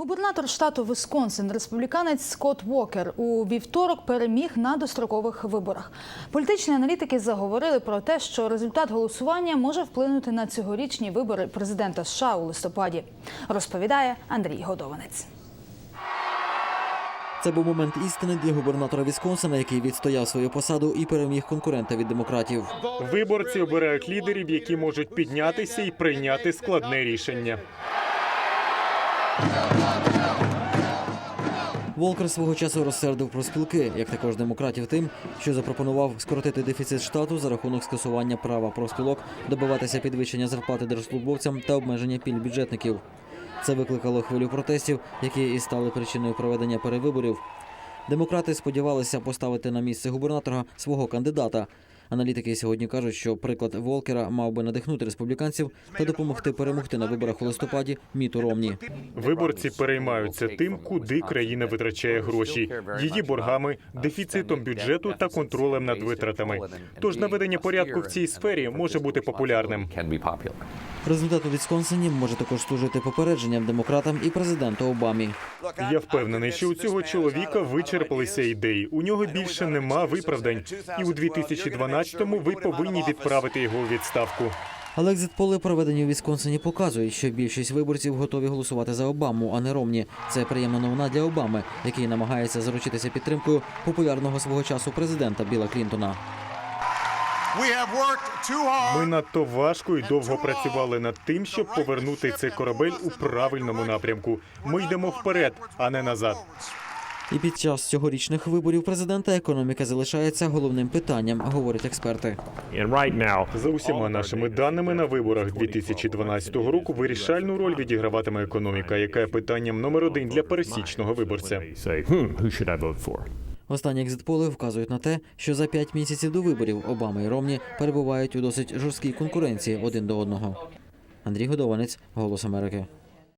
Губернатор штату Висконсин, республіканець Скотт Уокер, у вівторок переміг на дострокових виборах. Політичні аналітики заговорили про те, що результат голосування може вплинути на цьогорічні вибори президента США у листопаді. Розповідає Андрій Годованець. Це був момент істини для губернатора Вісконсина, який відстояв свою посаду і переміг конкурента від демократів. Виборці обирають лідерів, які можуть піднятися і прийняти складне рішення. Волкер свого часу розсердив про спілки, як також демократів, тим, що запропонував скоротити дефіцит штату за рахунок скасування права профспілок, добиватися підвищення зарплати держслужбовцям та обмеження пільг бюджетників. Це викликало хвилю протестів, які і стали причиною проведення перевиборів. Демократи сподівалися поставити на місце губернатора свого кандидата. Аналітики сьогодні кажуть, що приклад Волкера мав би надихнути республіканців та допомогти перемогти на виборах у листопаді Міту Ромні. Виборці переймаються тим, куди країна витрачає гроші, її боргами, дефіцитом бюджету та контролем над витратами. Тож наведення порядку в цій сфері може бути популярним. Результат у Вісконсині може також служити попередженням демократам і президенту Обамі. Я впевнений, що у цього чоловіка вичерпалися ідеї. У нього більше нема виправдань, і у 2012-му ви повинні відправити його у відставку. Але екзит-поли, проведені у Вісконсині, показують, що більшість виборців готові голосувати за Обаму, а не Ромні. Це приємна новина для Обами, який намагається заручитися підтримкою популярного свого часу президента Біла Клінтона. Ми надто важко і довго працювали над тим, щоб повернути цей корабель у правильному напрямку. Ми йдемо вперед, а не назад. І під час цьогорічних виборів президента економіка залишається головним питанням, говорять експерти. За усіма нашими даними на виборах 2012 року вирішальну роль відіграватиме економіка, яка є питанням номер один для пересічного виборця. hmm? Останні екзит-поли вказують на те, що за п'ять місяців до виборів Обама і Ромні перебувають у досить жорсткій конкуренції один до одного. Андрій Годованець, Голос Америки.